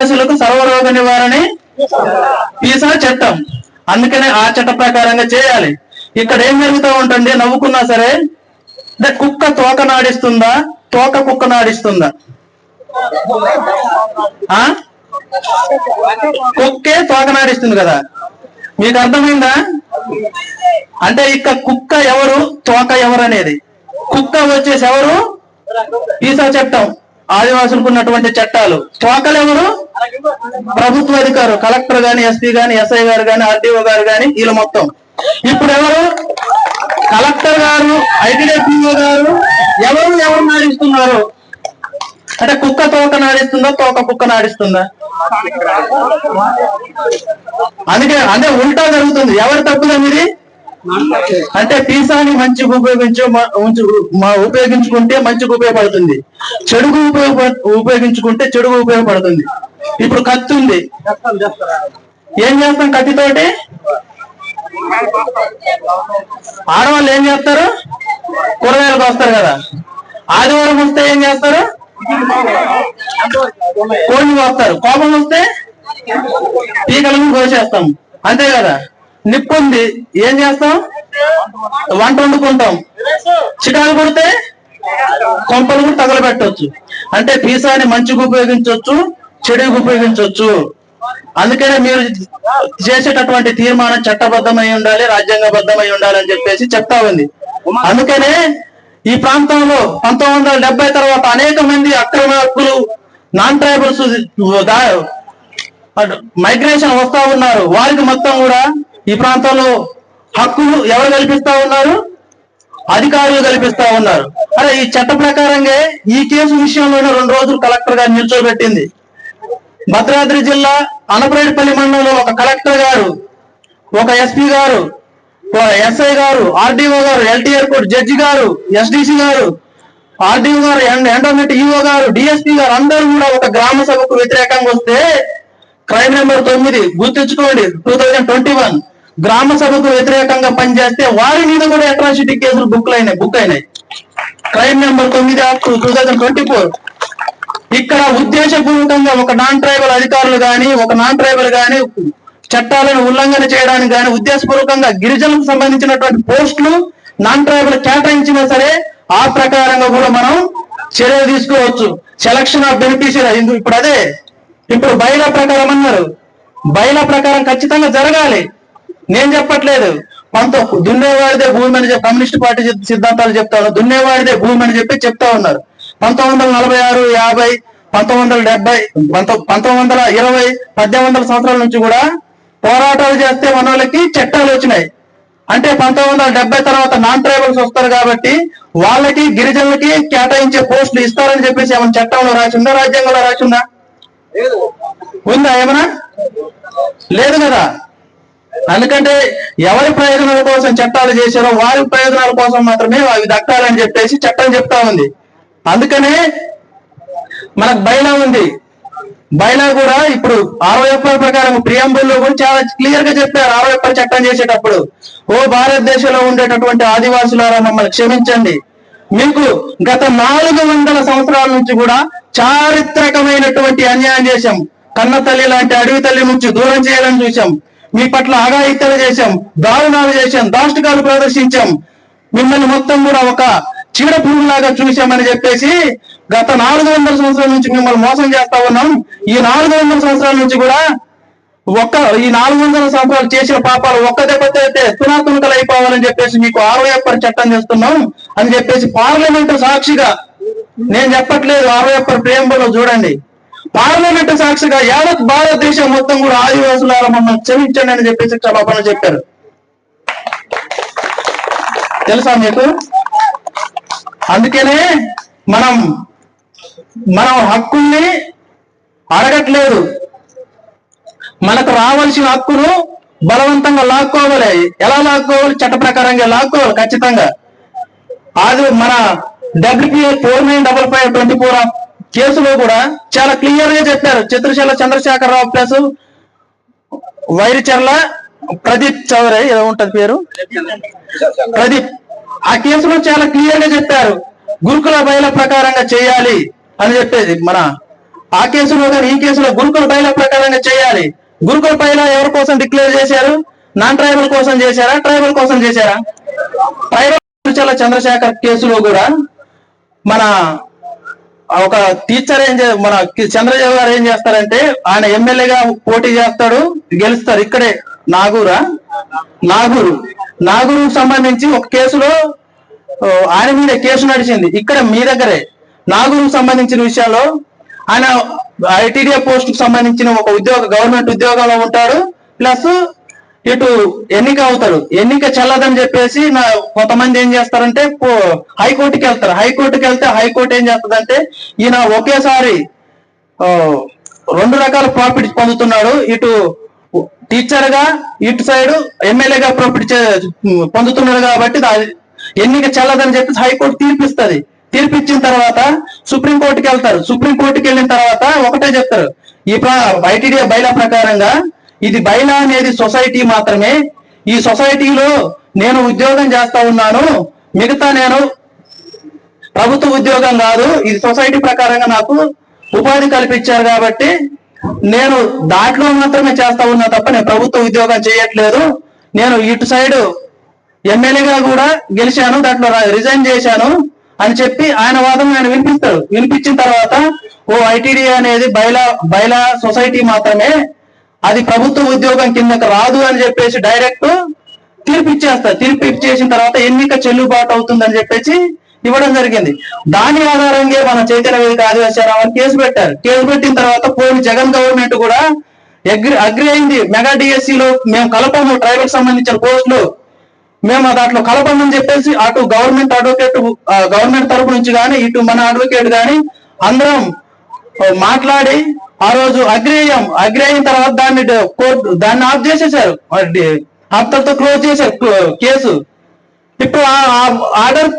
సర్వ సర్వరోగ నివారణ పీసా చట్టం. అందుకనే ఆ చట్ట ప్రకారంగా చేయాలి. ఇక్కడ ఏం జరుగుతూ ఉంటుంది? నవ్వుకున్నా సరే అంటే కుక్క తోక నాడిస్తుందా? తోక కుక్క నాడిస్తుందా? ఆ? కుక్కే తోక నాడిస్తుంది కదా. మీకు అర్థమైందా? అంటే ఇక కుక్క ఎవరు? తోక ఎవరు అనేది. కుక్క వచ్చేసి ఎవరు? ఈసా చట్టం. ఆదివాసులకు ఉన్నటువంటి చట్టాలు. తోకలు ఎవరు ప్రభుత్వ అధికారు కలెక్టర్ గాని ఎస్పీ గాని ఎస్ఐ గారు గాని ఆర్డీఓ గారు గాని వీళ్ళు మొత్తం. ఇప్పుడు ఎవరు కలెక్టర్ గారు ఐటీడీఓ గారు ఎవరు ఎవరు నాడిస్తున్నారు? అంటే కుక్క తోక నాడిస్తుందా తోక కుక్క నాడిస్తుందా? అందుకే అంటే ఉల్టా జరుగుతుంది. ఎవరు తప్పుదా మీది? అంటే పీసాని మంచిగా ఉపయోగించు మా ఉపయోగించుకుంటే మంచిగా ఉపయోగపడుతుంది. చెడుగు ఉపయోగ ఉపయోగించుకుంటే చెడుగు ఉపయోగపడుతుంది. ఇప్పుడు కత్తి ఉంది. ఏం చేస్తాం కత్తితోటి? ఆడవాళ్ళు ఏం చేస్తారు? కూరగాయలకు వస్తారు కదా. ఆదివారం వస్తే ఏం చేస్తారు? కోళ్ళు వస్తారు కోపం వస్తే పీకలను కోసేస్తాం. అంతే కదా. నిప్పు ఉంది. ఏం చేస్తాం? వంట వండుకుంటాం. చిటాలు కొడితే కొంపలు కూడా తగలబెట్టవచ్చు. అంటే పీసాని మంచిగా ఉపయోగించవచ్చు చెడుకు ఉపయోగించవచ్చు. అందుకనే మీరు చేసేటటువంటి తీర్మానం చట్టబద్ధమై ఉండాలి రాజ్యాంగబద్ధమై ఉండాలి అని చెప్పేసి చెప్తా ఉంది. అందుకనే ఈ ప్రాంతంలో పంతొమ్మిది వందల తర్వాత అనేక మంది అక్రమ హక్కులు నాన్ ట్రైబల్స్ మైగ్రేషన్ వస్తా ఉన్నారు. వారికి మొత్తం కూడా ఈ ప్రాంతంలో హక్కులు ఎవరు కల్పిస్తా ఉన్నారు? అధికారులు కల్పిస్తా ఉన్నారు. అరే ఈ చట్ట ప్రకారంగా ఈ కేసు విషయంలోనే రెండు రోజులు కలెక్టర్ గారు నిల్చోబెట్టింది. భద్రాద్రి జిల్లా అనపరేటిపల్లి మండలంలో ఒక కలెక్టర్ గారు ఒక ఎస్పీ గారు ఒక ఎస్ఐ గారు ఆర్డీఓ గారు ఎల్టీఆర్ కోర్టు జడ్జి గారు ఎస్డిసి గారు ఆర్డీఓ గారు ఎండోమెంట్ ఈఓ గారు డిఎస్పీ గారు అందరూ కూడా ఒక గ్రామ సభకు వ్యతిరేకంగా వస్తే క్రైమ్ నెంబర్ తొమ్మిది గుర్తించుకోండి టూ థౌజండ్ ట్వంటీ వన్. గ్రామ సభకు వ్యతిరేకంగా పనిచేస్తే వారి మీద కూడా అట్రాసిటీ కేసులు బుక్ అయినాయి బుక్ అయినాయి. క్రైమ్ నెంబర్ తొమ్మిది of two thousand twenty four ఇక్కడ ఉద్దేశపూర్వకంగా ఒక నాన్ ట్రైబల్ అధికారులు గాని ఒక నాన్ ట్రైబల్ గాని చట్టాలను ఉల్లంఘన చేయడానికి గాని ఉద్దేశపూర్వకంగా గిరిజనులకు సంబంధించినటువంటి పోస్టులు నాన్ ట్రైబల్ కేటాయించినా సరే ఆ ప్రకారంగా కూడా మనం చర్యలు తీసుకోవచ్చు. సెలక్షన్ ఆఫ్ బెనిఫిషియరీ ఇప్పుడు అదే. ఇప్పుడు బయల ప్రకారం అన్నారు. బయల ప్రకారం ఖచ్చితంగా జరగాలి. నేను చెప్పట్లేదు. కొంత దున్నేవాడిదే భూమి అని చెప్పి కమ్యూనిస్ట్ పార్టీ సిద్- సిద్ధాంతాలు చెప్తాను దున్నేవాడిదే భూమి అని చెప్పి చెప్తా ఉన్నారు. పంతొమ్మిది వందల నలభై ఆరు యాభై పంతొమ్మిది వందల డెబ్బై పంతొ- పంతొమ్మిది వందల ఇరవై పద్దెనిమిది వందల సంవత్సరాల నుంచి కూడా పోరాటాలు చేస్తే మన వాళ్ళకి చట్టాలు వచ్చినాయి. అంటే పంతొమ్మిది వందల డెబ్బై తర్వాత నాన్ ట్రైబల్స్ వస్తారు కాబట్టి వాళ్ళకి గిరిజనులకి కేటాయించే పోస్టులు ఇస్తారని చెప్పేసి ఏమైనా చట్టంలో రాసిందా రాజ్యాంగంలో రాసిందా ఉందా? ఏమన్నా లేదు కదా. ఎందుకంటే ఎవరి ప్రయోజనాల కోసం చట్టాలు చేశారో వారి ప్రయోజనాల కోసం మాత్రమే అవి దక్కాలని చెప్పేసి చట్టం చెప్తా ఉంది. అందుకనే మనకు బైలా ఉంది. బైలా కూడా ఇప్పుడు అరవై ఒక్క ప్రకారం ప్రియాంబుల్లో కూడా చాలా క్లియర్గా చెప్పారు అరవై ఒక్క చట్టం చేసేటప్పుడు. ఓ భారతదేశంలో ఉండేటటువంటి ఆదివాసులారా మమ్మల్ని క్షమించండి. మీకు గత నాలుగు వందల సంవత్సరాల నుంచి కూడా చారిత్రకమైనటువంటి అన్యాయం చేశాం. కన్న తల్లి లాంటి అడవి తల్లి నుంచి దూరం చేయాలని చూసాం మీ పట్ల అఘాయిత్యాలు చేశాం దారుణాలు చేశాం దాష్టికాలు ప్రదర్శించాం. మిమ్మల్ని మొత్తం కూడా ఒక చీడ పురుగులాగా చూశామని చెప్పేసి గత నాలుగు వందల సంవత్సరాల నుంచి మిమ్మల్ని మోసం చేస్తా ఉన్నాం. ఈ నాలుగు వందల సంవత్సరాల నుంచి కూడా ఒక్క ఈ నాలుగు వందల సంవత్సరాలు చేసిన పాపాలు ఒక్క దెబ్బతో అయితే తునాతునకలు అయిపోవాలని చెప్పేసి మీకు అరవై ఎప్పటి చట్టం చేస్తున్నాం అని చెప్పేసి పార్లమెంటు సాక్షిగా నేను చెప్పట్లేదు అరవై ఒక్కరు ప్రేమలో చూడండి. పార్లమెంటు సాక్షిగా యావత్ భారతదేశం మొత్తం కూడా ఆదివాసులార మమ్మల్ని క్షమించండి అని చెప్పేసి క్షమాపణ చెప్పారు. తెలుసా మీకు? అందుకనే మనం మనం హక్కుల్ని అడగట్లేదు. మనకు రావాల్సిన హక్కును బలవంతంగా లాక్కోవాలి. ఎలా లాక్కోవాలి? చట్ట ప్రకారంగా లాక్కోవాలి ఖచ్చితంగా. అది మన WPA four nine double five twenty four కేసులో కూడా చాలా క్లియర్గా చెప్పారు. చిత్రశాల చంద్రశేఖర్ రావు ప్లస్ వైరిచర్ల ప్రదీప్ చౌదరి ఏదో ఉంటది పేరు? ప్రదీప్. ఆ కేసులో చాలా క్లియర్గా చెప్పారు. గురుకుల బయల ప్రకారంగా చేయాలి అని చెప్పేది మన ఆ కేసులో కానీ ఈ కేసులో గురుకుల బయల ప్రకారంగా చేయాలి. గురుకుల బయల ఎవరి కోసం డిక్లేర్ చేశారు? నాన్ ట్రైబల్ కోసం చేశారా? ట్రైబల్ కోసం చేశారా? ట్రైబల్ చంద్రశేఖర్ కేసులో కూడా మన ఒక టీచర్ ఏం చే మన కి- చంద్రబాబు గారు ఏం చేస్తారంటే ఆయన ఎమ్మెల్యేగా పోటీ చేస్తాడు గెలుస్తారు. ఇక్కడే నాగూరా? నాగూరు. నాగూరు సంబంధించి ఒక కేసులో ఆయన మీద కేసు నడిచింది. ఇక్కడ మీ దగ్గరే. నాగూరుకు సంబంధించిన విషయాల్లో ఆయన ఐటీడీఏ పోస్ట్కు సంబంధించిన ఒక ఉద్యోగ గవర్నమెంట్ ఉద్యోగంలో ఉంటాడు. ప్లస్ ఇటు ఎన్నిక అవుతాడు ఎన్నిక చెల్లదని చెప్పేసి నా కొంతమంది ఏం చేస్తారంటే హైకోర్టుకి వెళ్తారు. హైకోర్టుకి వెళ్తే హైకోర్టు ఏం చేస్తుందంటే ఈయన ఒకేసారి రెండు రకాల ప్రాఫిట్ పొందుతున్నాడు. ఇటు టీచర్గా ఇటు సైడ్ ఎమ్మెల్యేగా ప్రాఫిట్ పొందుతున్నాడు కాబట్టి ఎన్నిక చెల్లదని చెప్పేసి హైకోర్టు తీర్పిస్తుంది. తీర్పిచ్చిన తర్వాత సుప్రీం కోర్టుకి వెళ్తారు. సుప్రీం కోర్టుకి వెళ్ళిన తర్వాత ఒకటే చెప్తారు. ఈ ఐటీడీఏ బైలా ప్రకారంగా ఇది బైలా అనేది సొసైటీ మాత్రమే. ఈ సొసైటీలో నేను ఉద్యోగం చేస్తా ఉన్నాను. మిగతా నేను ప్రభుత్వ ఉద్యోగం కాదు. ఇది సొసైటీ ప్రకారంగా నాకు ఉపాధి కల్పించారు కాబట్టి నేను దాంట్లో మాత్రమే చేస్తా ఉన్నా తప్ప నేను ప్రభుత్వ ఉద్యోగం చేయట్లేదు. నేను ఇటు సైడ్ ఎమ్మెల్యేగా కూడా గెలిచాను. దాంట్లో రిజైన్ చేశాను అని చెప్పి ఆయన వాదం ఆయన వినిపిస్తాడు. వినిపించిన తర్వాత ఓ ఐటీడీ అనేది బైలా బైలా సొసైటీ మాత్రమే అది ప్రభుత్వ ఉద్యోగం కిందకు రాదు అని చెప్పేసి డైరెక్ట్ తీర్పు ఇచ్చేస్తారు. తీర్పు ఇచ్చేసిన తర్వాత ఎన్నిక చెల్లుబాటు అవుతుందని చెప్పేసి ఇవ్వడం జరిగింది. దాని ఆధారంగా మన చైతన్య వేదిక ఆదివాసీ కేసు పెట్టారు. కేసు పెట్టిన తర్వాత పోయిన జగన్ గవర్నమెంట్ కూడా అగ్రి అగ్రి అయింది. మెగా డిఎస్సి లో మేము కలపము ట్రైబల్ సంబంధించిన పోస్టులు మేము దాంట్లో కలపమని చెప్పేసి అటు గవర్నమెంట్ అడ్వకేట్ గవర్నమెంట్ తరపు నుంచి కానీ ఇటు మన అడ్వకేట్ కానీ అందరం మాట్లాడి ఆ రోజు అగ్రేయం అగ్రేయం తర్వాత దాన్ని కోర్టు దాన్ని ఆఫ్ చేసేసారు. అంతటితో క్లోజ్ చేశారు కేసు. ఇప్పుడు ఆర్డర్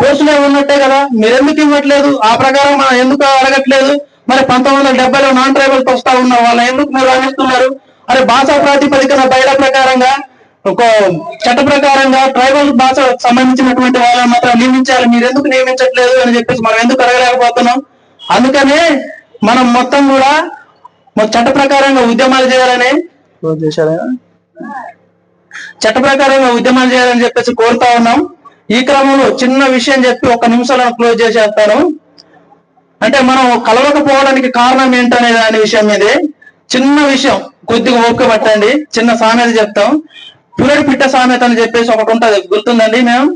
పోస్టులో ఉన్నట్టే కదా. మీరు ఎందుకు ఇవ్వట్లేదు? ఆ ప్రకారం మనం ఎందుకు అడగట్లేదు? మరి పంతొమ్మిది వందల డెబ్బైలో నాన్ ట్రైబల్కి వస్తా ఉన్న వాళ్ళని ఎందుకు నిర్వహిస్తున్నారు అరే భాషా ప్రాతిపదికన బయట ప్రకారంగా ఒక చట్ట ప్రకారంగా ట్రైబల్ భాష సంబంధించినటువంటి వాళ్ళని మాత్రం నియమించాలి. మీరు ఎందుకు నియమించట్లేదు అని చెప్పేసి మనం ఎందుకు అడగలేకపోతున్నాం? అందుకనే మనం మొత్తం కూడా చట్ట ప్రకారంగా ఉద్యమాలు చేయాలని? చట్ట ప్రకారంగా ఉద్యమాలు చేయాలని చెప్పేసి కోరుతా ఉన్నాం. ఈ క్రమంలో చిన్న విషయం చెప్పి ఒక నిమిషంలో క్లోజ్ చేసేస్తాను. అంటే మనం కలవకపోవడానికి కారణం ఏంటనే దాని విషయం మీదే. చిన్న విషయం కొద్దిగా ఓపిక పట్టండి. చిన్న సామెత చెప్తాం. పురడి పిట్ట సామెత అని చెప్పేసి ఒకటి ఉంటది. గుర్తుందండి మేము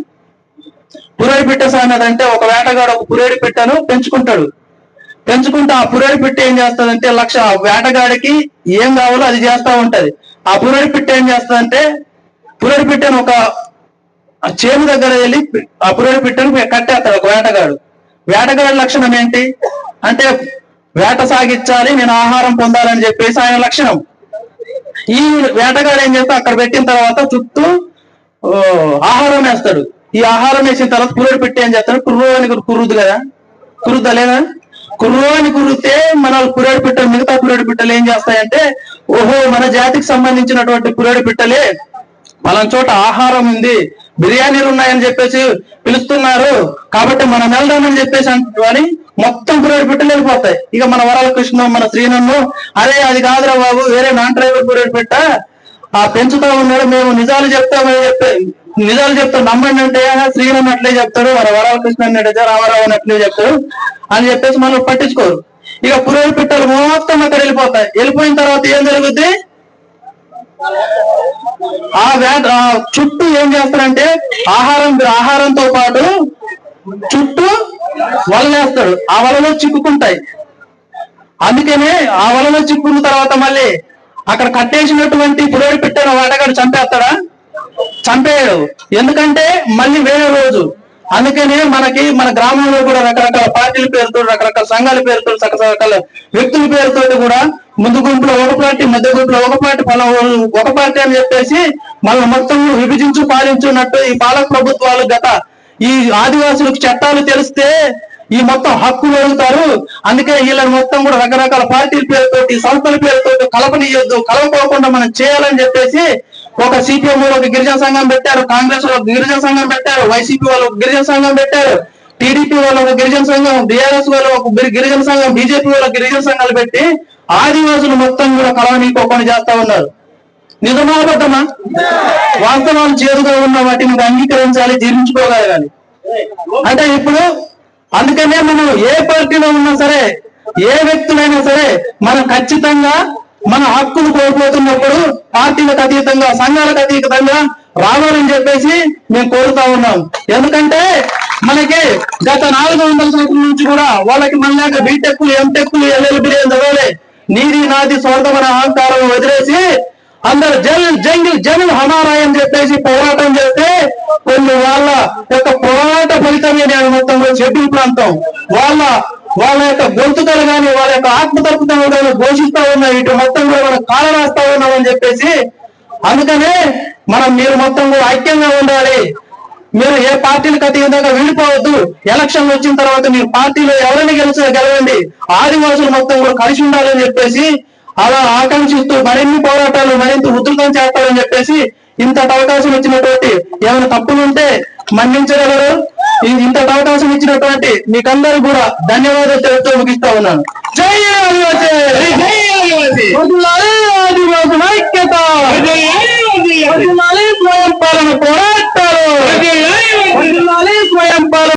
పురేడి పిట్ట సామెత అంటే ఒక వేటగాడు ఒక పురేడి పిట్టను పెంచుకుంటాడు. పెంచుకుంటే ఆ పురేడి పిట్ట ఏం చేస్తుందంటే లక్ష ఆ వేటగాడికి ఏం కావాలో అది చేస్తా ఉంటది. ఆ పురేడి పిట్ట ఏం చేస్తుందంటే పురేడి పిట్టను ఒక చేను దగ్గర వెళ్ళి ఆ పురేడి పిట్టను కట్టేస్తాడు ఒక వేటగాడు. వేటగాడి లక్షణం ఏంటి? అంటే వేట సాగించాలి నేను ఆహారం పొందాలని చెప్పేసి ఆయన లక్షణం. ఈ వేటగాడు ఏం చేస్తా అక్కడ పెట్టిన తర్వాత చుట్టూ ఆహారం వేస్తాడు. ఈ ఆహారం వేసిన తర్వాత పురుడు పెట్టి ఏం చేస్తాడు? కుర్రు అని కుర్రుద్దు కదా? కురుద్దా లేదా? కుర్రు కురితే మన పురేడు పిట్టలు మిగతా పురేడు పిట్టలు ఏం చేస్తాయంటే ఓహో మన జాతికి సంబంధించినటువంటి పురేడు పిట్టలే పలానా చోట ఆహారం ఉంది బిర్యానీలు ఉన్నాయని చెప్పేసి పిలుస్తున్నారు. కాబట్టి మనం వెళ్దామని చెప్పేసి అని మొత్తం పురేడు పిట్టలు వెళ్ళిపోతాయి. ఇక మన వరాల కృష్ణ మన శ్రీనన్ను అరే అది కాదురా బాబు వేరే నాన్ డ్రైవర్ పురేడు పెట్ట ఆ పెంచుతా ఉన్నాడు మేము నిజాలు చెప్తామని చెప్పి నిజాలు చెప్తారు. నమ్మండి అంటే శ్రీరామ్ అట్లే చెప్తాడు మన వరాలకృష్ణ అన్నట్టు రామారావు అని అట్లే చెప్తాడు అని చెప్పేసి మనం పట్టించుకోరు. ఇక పురేడు పిట్టలు మొత్తం అక్కడ వెళ్ళిపోతాయి. వెళ్ళిపోయిన తర్వాత ఏం జరుగుద్ది? ఆ వేట చుట్టూ ఏం చేస్తారంటే ఆహారం ఆహారంతో పాటు చుట్టూ వలలేస్తాడు ఆ వలలో చిక్కుకుంటాయి. అందుకనే ఆ వలలో చిక్కున్న తర్వాత మళ్ళీ అక్కడ కట్టేసినటువంటి పురేడు పెట్టిన వాటగాడు చంపేస్తాడా? చంపేయడు. ఎందుకంటే మళ్ళీ వేరే రోజు. అందుకనే మనకి మన గ్రామంలో కూడా రకరకాల పార్టీల పేరుతో రకరకాల సంఘాల పేరుతో రకరకాల వ్యక్తుల పేరుతో కూడా ముందు గుంపులో ఒక పార్టీ మధ్య గుంపులో ఒక పార్టీ పలా ఒక పార్టీ అని చెప్పేసి మళ్ళీ మొత్తం విభజించు పాలించున్నట్టు ఈ పాలక ప్రభుత్వాలు గత ఈ ఆదివాసులకు చట్టాలు తెలిస్తే ఈ మొత్తం హక్కులు అడుగుతారు. అందుకే వీళ్ళని మొత్తం కూడా రకరకాల పార్టీల పేరుతోటి సంస్థల పేరుతోటి కలపనియొద్దు కలవకోకుండా మనం చేయాలని చెప్పేసి ఒక సిపిఎం ఒక గిరిజన సంఘం పెట్టారు కాంగ్రెస్ వాళ్ళు గిరిజన సంఘం పెట్టారు వైసీపీ వాళ్ళు ఒక గిరిజన సంఘం పెట్టారు టీడీపీ వాళ్ళు ఒక గిరిజన సంఘం బీఆర్ఎస్ వాళ్ళు ఒక గిరిజన సంఘం బీజేపీ వాళ్ళు గిరిజన సంఘాలు పెట్టి ఆదివాసులు మొత్తం కూడా కలవనీకోకుండా చేస్తా ఉన్నారు. నిజమా అబద్ధమా? వాస్తవాలు చేదుగా ఉన్న వాటిని అంగీకరించాలి జీర్ణించుకోగలగాలి. అంటే ఇప్పుడు అందుకనే మనం ఏ పార్టీలో ఉన్నా సరే ఏ వ్యక్తులైనా సరే మనం ఖచ్చితంగా మన హక్కులు కోల్పోతున్నప్పుడు పార్టీలకు అతీతంగా సంఘాలకు అతీతంగా రావాలని చెప్పేసి మేము కోరుతా ఉన్నాం. ఎందుకంటే మనకి గత నాలుగు వందల సంవత్సరం నుంచి కూడా వాళ్ళకి మళ్ళాక బీటెక్ ఎంటెక్ ఎల్ఎల్బి చదవలే నీది నాది స్వార్థమైన అహంకారం వదిలేసి అందరు జల్ జంగిల్ జంగిల్ హమారాయ్ అని చెప్పేసి పోరాటం చేస్తే కొన్ని వాళ్ళ యొక్క పోరాట ఫలితమే నేను మొత్తం షెడ్యూల్ ప్రాంతం వాళ్ళ వాళ్ళ యొక్క గొంతుకలు గాని వాళ్ళ యొక్క ఆత్మతత్వం కానీ ఘోషిస్తా ఉన్నాయి ఇటు మొత్తం కూడా మనం కాలరాస్తా ఉన్నాం అని చెప్పేసి అందుకనే మనం మీరు మొత్తం కూడా ఐక్యంగా ఉండాలి. మీరు ఏ పార్టీలకు అతీతంగా విడిపోవద్దు. ఎలక్షన్ వచ్చిన తర్వాత మీరు పార్టీలో ఎవరిని గెలిచినా గెలవండి. ఆదివాసులు మొత్తం కూడా కలిసి ఉండాలని చెప్పేసి అలా ఆకాంక్షిస్తూ మరిన్ని పోరాటాలు మరింత ఉధృతం చేస్తారని చెప్పేసి ఇంతటి అవకాశం ఇచ్చినటువంటి ఏమైనా తప్పులు ఉంటే మన్నించగలరు? ఇంత అవకాశం ఇచ్చినటువంటి మీకందరూ కూడా ధన్యవాదాలు తెలుపుతూ ముగిస్తా ఉన్నాను. జై స్వయం పాలన పోరాటాలు! స్వయం పాలన